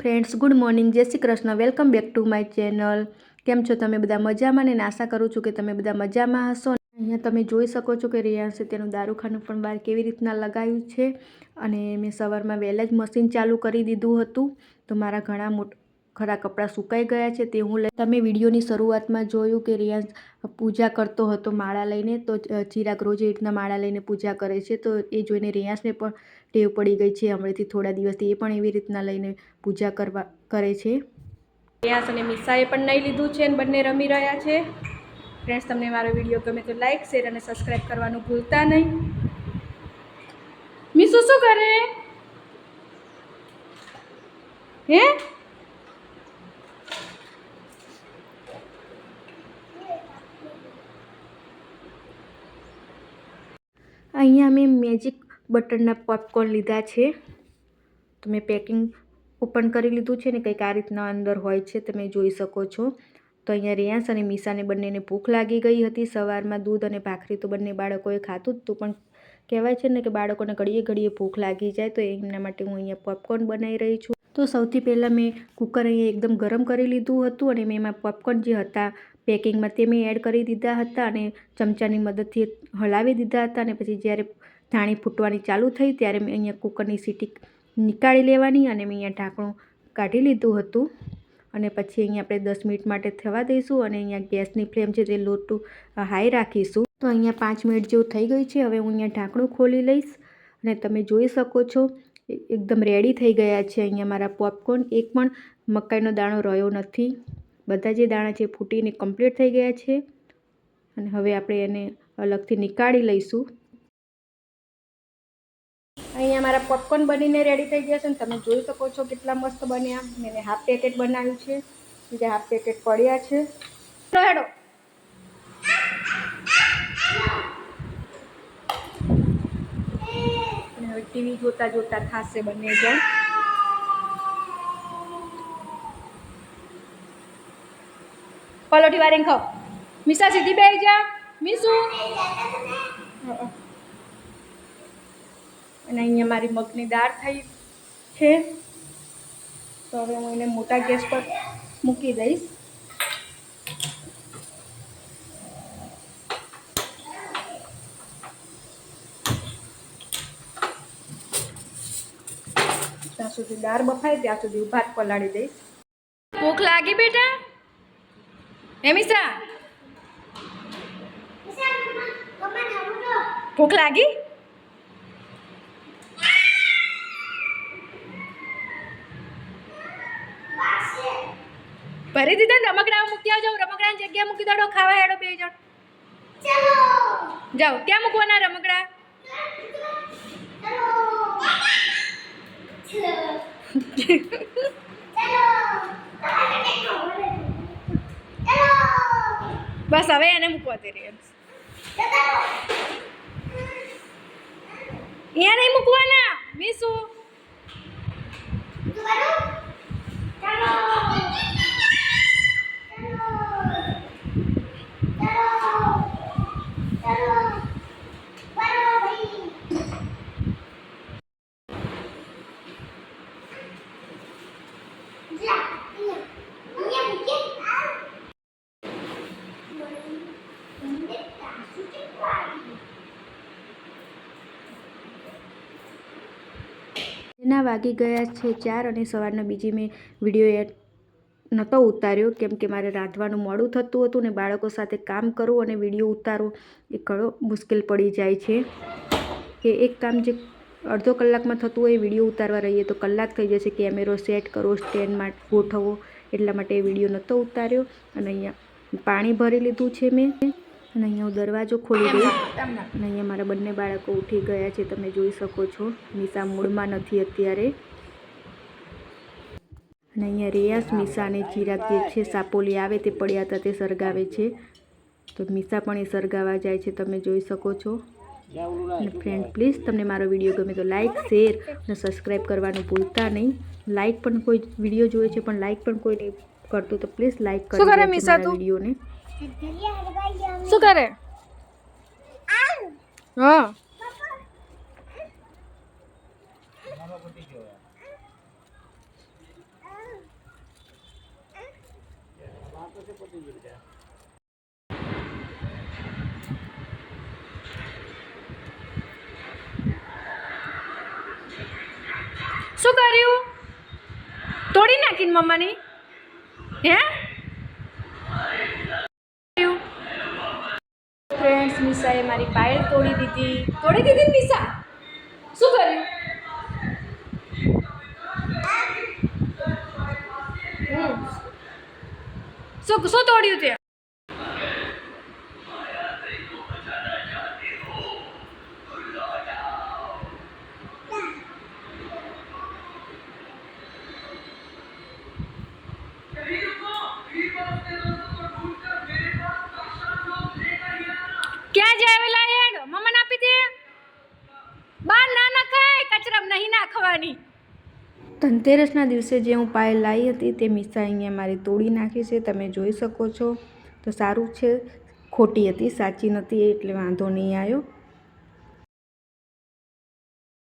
Friends good morning જય Shri Krishna. Welcome back to my channel કેમ છો તમે બધા મજામાં? ને આશા કરું છું કે તમે બધા મજામાં હશો. અહીંયા તમે જોઈ શકો છો કે રિયાન્સે તેનું દારૂખાનું પણ બહાર કેવી રીતના લગાવ્યું છે. અને મેં સવારમાં વહેલા જ મશીન ચાલુ કરી દીધું હતું. તો મારા ઘણા મોટ ખરા કપડાં સુકાઈ ગયા છે તે હું લઈ તમે વિડીયોની શરૂઆતમાં જોયું કે રિયાન્સ પૂજા કરતો હતો માળા લઈને, તો ચિરાગ રોજ એ રીતના માળા લઈને પૂજા કરે છે, તો એ જોઈને રિયાન્સને પણ ટેવ પડી ગઈ છે હમણાંથી થોડા દિવસથી, એ પણ એવી રીતના લઈને પૂજા કરવા કરે છે. રિયાન્સ અને મિસાએ પણ નહીં લીધું છે અને બંને રમી રહ્યા છે. ફ્રેન્ડ્સ, તમને મારો વીડિયો ગમે તો લાઈક, શેર અને સબસ્ક્રાઈબ કરવાનું ભૂલતા નહીં. મીસુ, શું કરે? હે? અહીંયા મેં મેજિક બટરના પોપકોર્ન લીધા છે. તો મેં પેકિંગ ઓપન કરી લીધું છે ને કંઈક આ રીતના અંદર હોય છે તમે જોઈ શકો છો. તો અહીંયા રિયાંશ અને મીસાને બંનેને ભૂખ લાગી ગઈ હતી. સવારમાં દૂધ અને ભાખરી તો બંને બાળકોએ ખાતું હતું પણ કહેવાય છે ને કે બાળકોને ઘડીએ ઘડીએ ભૂખ લાગી જાય તો એમના માટે હું અહીંયા પોપકોર્ન બનાવી રહી છું. તો સૌથી પહેલાં મેં કુકર અહીંયા એકદમ ગરમ કરી લીધું હતું અને મેં એમાં પોપકોર્ન જે હતા પેકિંગમાં તે મેં એડ કરી દીધા હતા અને ચમચાની મદદથી હલાવી દીધા હતા અને પછી જ્યારે ધાણી ફૂટવાની ચાલુ થઈ ત્યારે મેં અહીંયા કુકરની સીટી નીકાળી લેવાની અને મેં અહીંયા ઢાંકણું કાઢી લીધું હતું. અને પછી અહીંયા આપણે દસ મિનિટ માટે થવા દઈશું અને અહીંયા ગેસની ફ્લેમ છે તે લો ટુ હાઈ રાખીશું. તો અહીંયા પાંચ મિનિટ જેવું થઈ ગઈ છે. હવે હું અહીંયા ઢાંકણું ખોલી લઈશ અને તમે જોઈ શકો છો એકદમ રેડી થઈ ગયા છે અહીંયા મારા પોપકોર્ન એક પણ મકાઈનો દાણો રહ્યો નથી. બધા જે દાણા છે ફૂટીને કમ્પ્લીટ થઈ ગયા છે. અને હવે આપણે એને અલગથી નીકાળી લઈશું. અહીંયા મારા પોપકોર્ન બનીને રેડી થઈ ગયા છે ને તમે જોઈ શકો છો કેટલા મસ્ત બન્યા. મેં હાફ પેકેટ બનાવ્યું છે. બીજા હાફ પેકેટ પડ્યા છે. હેડો. ટીવી જોતા જોતા ખાસે બંને જણ પલોઠી વારે ખાવ મીસા સીધી બે જા. મીસુ. અને અહીંયા મારી મગની દાળ થઈ છે. તો હવે હું એને મોટા ગેસ પર મૂકી દઈશ. ત્યાં સુધી દાળ બફાય ત્યાં સુધી ભાત પલાળી દઈશ. ભૂખ લાગી બેટા? હેમિસા ભૂખ લાગી? ભરી દીધા ને રમકડા મૂકી આવજો. રમકડાની જગ્યા મૂકી દો ખાવા હેડો બે જણ. જાઓ ક્યાં મૂકવાના રમકડા? બસ હવે એને મૂકવા દે રે. અહીંયા નહીં મૂકવાના. મીસુ એના વાગી ગયા છે ચાર અને સવારના બીજી મેં વીડિયો એડ નહોતો ઉતાર્યો. કેમ કે મારે રાંધવાનું મોડું થતું હતું ને બાળકો સાથે કામ કરવું અને વીડિયો ઉતારવો એ ઘણો મુશ્કેલ પડી જાય છે. કે એક કામ જે અડધો કલાકમાં થતું હોય એ વીડિયો ઉતારવા રહીએ તો કલાક થઈ જશે કેમેરો સેટ કરો સ્ટેન્ડમાં ગોઠવો એટલા માટે એ વીડિયો નહોતો ઉતાર્યો અને અહીંયા પાણી ભરી લીધું છે મેં. અને અહીંયા હું દરવાજો ખોલી દઈશ. અને અહીંયા મારા બંને બાળકો ઉઠી ગયા છે તમે જોઈ શકો છો. નિશા મૂળમાં નથી અત્યારે. અને અહીંયા રેયાસ મિશા અને ચિરાગ જે છે સાપોલી આવે તે પડ્યા હતા તે સળગાવે છે. તો મિશા પણ એ સળગાવા જાય છે તમે જોઈ શકો છો. અને ફ્રેન્ડ પ્લીઝ તમને મારો વીડિયો ગમે તો લાઇક શેર અને સબસ્ક્રાઈબ કરવાનું ભૂલતા નહીં. લાઇક પણ કોઈ વીડિયો જોઈએ છે પણ લાઇક પણ કોઈ નહીં. કરતું તો પ્લીઝ લાઈક કરી શું કરે મિસા તું વિડીયોને. શું કરે? હા. શું કર્યું? તોડી નાખીને મમ્માની? હે? ફ્રેન્ડ્સ નિશાએ મારી પાયલ તોડી દીધી. તોડી દીધી નિશા શું કર્યું. શું શું તોડ્યું તે ક્યાં જાય હેડ મમ્માને આપી દે બાર ના નખાય નહીં નાખવાની. ધનતેરસના દિવસે જે હું પાયલ લાવી હતી તે મિસા અહીંયા મારી તોડી નાખી છે, તમે જોઈ શકો છો. તો સારું છે, ખોટી હતી, સાચી નથી એટલે વાંધો નહીં આવ્યો.